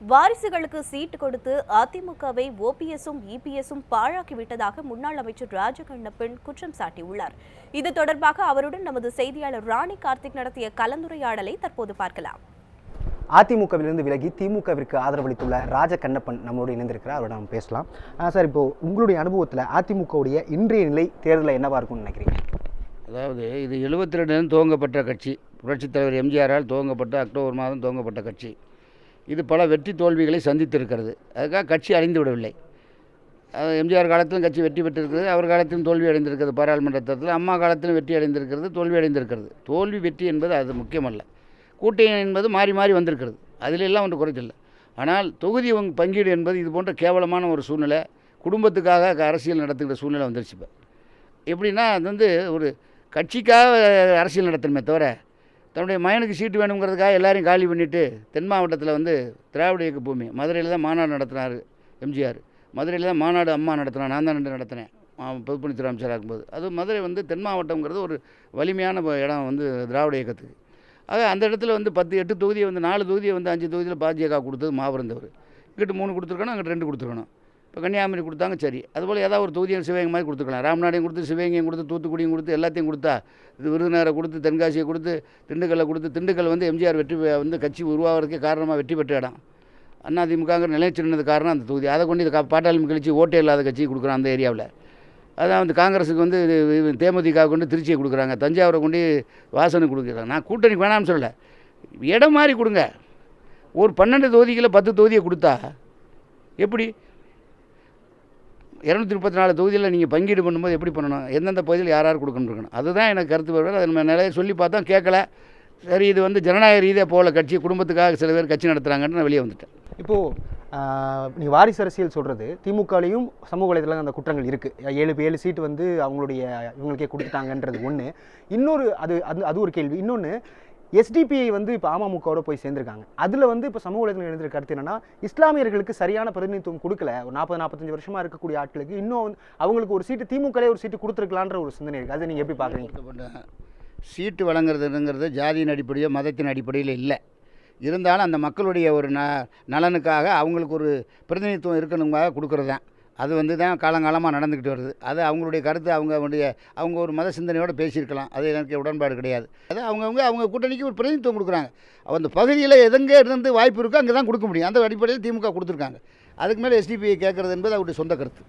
வாரிசுகளுக்கு சீட்டு கொடுத்து அதிமுகவை ஓபிஎஸும் இபிஎஸும் பாழாக்கி விட்டதாக முன்னாள் அமைச்சர் ராஜகண்ணப்பன் குற்றம் சாட்டியுள்ளார். இது தொடர்பாக அவருடன் நமது செய்தியாளர் ராணி கார்த்திக் நடத்திய கலந்துரையாடலை தற்போது பார்க்கலாம். அதிமுகவிலிருந்து விலகி திமுகவிற்கு ஆதரவளித்துள்ள ராஜ கண்ணப்பன் நம்மளோடு இணைந்திருக்கிறார். அவரோட நம்ம பேசலாம். சார் இப்போ உங்களுடைய அனுபவத்தில் அதிமுகவுடைய இன்றைய நிலை தேர்தலில் என்னவா இருக்கும்னு நினைக்கிறீங்க? அதாவது இது எழுபத்தி ரெண்டுலேருந்து துவங்கப்பட்ட கட்சி. புரட்சித் தலைவர் எம்ஜிஆரால் துவங்கப்பட்ட அக்டோபர் மாதம் துவங்கப்பட்ட கட்சி. இது பல வெற்றி தோல்விகளை சந்தித்திருக்கிறது. அதுக்காக கட்சி அறிந்து விடவில்லை. அது எம்ஜிஆர் காலத்திலும் கட்சி வெற்றி பெற்றிருக்கிறது அவர் காலத்திலும் தோல்வி அடைந்திருக்கிறது பாராளுமன்ற தேர்தலில் அம்மா காலத்திலும் வெற்றி அடைந்திருக்கிறது தோல்வி அடைந்திருக்கிறது. தோல்வி வெற்றி என்பது அது முக்கியமல்ல. கூட்டணி என்பது மாறி மாறி வந்திருக்கிறது. அதிலெல்லாம் ஒன்று குறைச்சல ஆனால் தொகுதி பங்கீடு என்பது இது போன்ற கேவலமான ஒரு சூழ்நிலை குடும்பத்துக்காக அரசியல் நடத்துகிற சூழ்நிலை வந்துருச்சு இப்போ. எப்படின்னா அது வந்து ஒரு கட்சிக்காக அரசியல் நடத்தணுமே தவிர தன்னுடைய மயனுக்கு சீட்டு வேணுங்கிறதுக்காக எல்லாரையும் காலி பண்ணிவிட்டு தென் மாவட்டத்தில் வந்து திராவிட இயக்க பூமி. மதுரையில் தான் மாநாடு நடத்தினார் எம்ஜிஆர். மதுரையில் தான் மாநாடு அம்மா நடத்தினா நான் தான் ரெண்டு நடத்தினேன். பொதுப்பணித்துறை அமைச்சராக இருக்கும்போது. அது மதுரை வந்து தென் மாவட்டங்கிறது ஒரு வலிமையான இடம் வந்து திராவிட இயக்கத்துக்கு. ஆக அந்த இடத்துல வந்து பத்து எட்டு தொகுதியை வந்து நாலு தொகுதியை வந்து அஞ்சு தொகுதியில் பாஜக கொடுத்தது மாபெரும் தவறு. இங்கிட்டு மூணு கொடுத்துருக்கணும் அங்கிட்டு ரெண்டு கொடுத்துருக்கணும். இப்போ கன்னியாகுமரி கொடுத்தாங்க சரி. அதுபோல் ஏதாவது ஒரு தொகுதியும் சிவகங்கை மாதிரி கொடுத்துக்கலாம். ராமநாடையும் கொடுத்து சிவகங்கையும் கொடுத்து தூத்துக்குடியும் கொடுத்து எல்லாத்தையும் கொடுத்தா இது விருதுநகரை கொடுத்து தென்காசியை கொடுத்து திண்டுக்கல்லை கொடுத்து திண்டுக்கல் வந்து எம்ஜிஆர் வெற்றி வந்து கட்சி உருவாகிறதுக்கே காரணமாக வெற்றி பெற்ற இடம். அதிமுகங்கிற நிலைச்சிருந்தது காரணம் அந்த தொகுதி. அதை கொண்டு இது கா- பாட்டாளி கழிச்சு ஓட்டே இல்லாத கட்சி கொடுக்குறான் அந்த ஏரியாவில். அதான் வந்து காங்கிரஸுக்கு வந்து தேமுதிக கொண்டு திருச்சியை கொடுக்குறாங்க. தஞ்சாவூரை கொண்டு வாசனுக்கு கொடுக்குறாங்க. நான் கூட்டணிக்கு வேணாம்னு சொல்லலை. இடம் மாதிரி கொடுங்க. ஒரு பன்னெண்டு தொகுதிகளில் பத்து தொகுதியை கொடுத்தா எப்படி? இரநூத்தி முப்பத்தி நாலு தொகுதியில் நீங்கள் பங்கீடு பண்ணும்போது எப்படி பண்ணணும்? எந்தெந்த பகுதியில் யார் யார் கொடுக்கணும் இருக்கணும். அதுதான் எனக்கு கருத்து வருவார் அதை நம்ம நிறைய சொல்லி பார்த்தோம் கேட்கல. சரி இது வந்து ஜனநாயக ரீதியாக போகல கட்சி குடும்பத்துக்காக சில பேர் கட்சி நடத்துகிறாங்கன்னு நான் வெளியே வந்துட்டேன். இப்போது நீங்கள் வாரிசு அரசியல் சொல்கிறது திமுகலையும் சமூக வலைதளம் அந்த குற்றங்கள் இருக்குது ஏழு ஏழு சீட்டு வந்து அவங்களுடைய இவங்களுக்கே கொடுத்துட்டாங்கன்றது ஒன்று இன்னொரு அது அது அது ஒரு கேள்வி. இன்னொன்று எஸ்டிபிஐ வந்து இப்போ அமமுகவோட போய் சேர்ந்திருக்காங்க. அதில் வந்து இப்போ சமூக ஊடகத்தில் எழுந்திருக்க கருத்து என்னன்னா இஸ்லாமியர்களுக்கு சரியான பிரதிநிதித்துவம் கொடுக்கல. ஒரு நாற்பது நாற்பத்தஞ்சு வருஷமாக இருக்கக்கூடிய ஆட்களுக்கு இன்னும் அவங்களுக்கு ஒரு சீட்டு திமுகலே ஒரு சீட்டு கொடுத்துருக்கலான்ற ஒரு சிந்தனை இருக்குது அதை நீங்கள் எப்படி பார்க்குறீங்க சீட்டு வழங்குறதுங்கிறது ஜாதியின் அடிப்படையோ மதத்தின் அடிப்படையில் இல்லை. இருந்தாலும் அந்த மக்களுடைய ஒரு ந நலனுக்காக அவங்களுக்கு ஒரு பிரதிநிதித்துவம் இருக்கணுங்காக கொடுக்குறது தான் அது வந்து தான் காலங்காலமாக நடந்துக்கிட்டு வருது. அது அவங்களுடைய கருத்து அவங்களுடைய அவங்க ஒரு மத சிந்தனையோடு பேசியிருக்கலாம். அது எனக்கு உடன்பாடு கிடையாது. அது அவங்கவுங்க அவங்க கூட்டணிக்கு ஒரு பிரதிநிதித்துவம் கொடுக்குறாங்க. அந்த பகுதியில் எதெங்கே இருந்து வாய்ப்பு இருக்கோ அங்கே தான் கொடுக்க முடியும். அந்த அடிப்படையில் திமுக கொடுத்துருக்காங்க. அதுக்கு மேலே எஸ்டிபியை கேட்குறது என்பது அவருடைய சொந்த கருத்து.